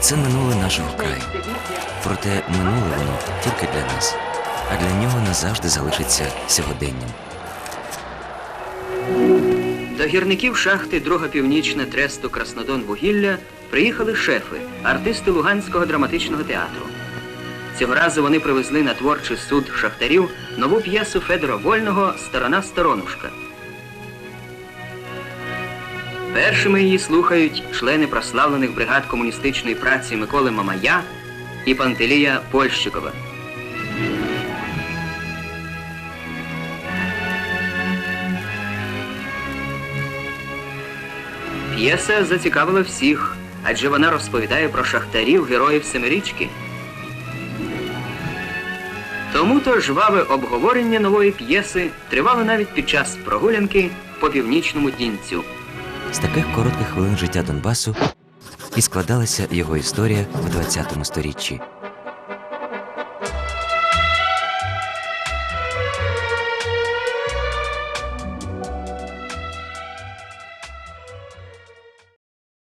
Це минуле нашого краю. Проте минуле воно тільки для нас, а для нього назавжди залишиться сьогоденням. До гірників шахти Друга Північна тресту Краснодон вугілля приїхали шефи, артисти Луганського драматичного театру. Цього разу вони привезли на творчий суд шахтарів нову п'єсу Федора Вольного Сторона сторонушка. Першими її слухають члени прославлених бригад комуністичної праці Миколи Мамая і Пантелія Польщикова. П'єса зацікавила всіх, адже вона розповідає про шахтарів героїв Семирічки. Тому то жваве обговорення нової п'єси тривало навіть під час прогулянки по північному дінцю. З таких коротких хвилин життя Донбасу і складалася його історія в 20 сторіччі.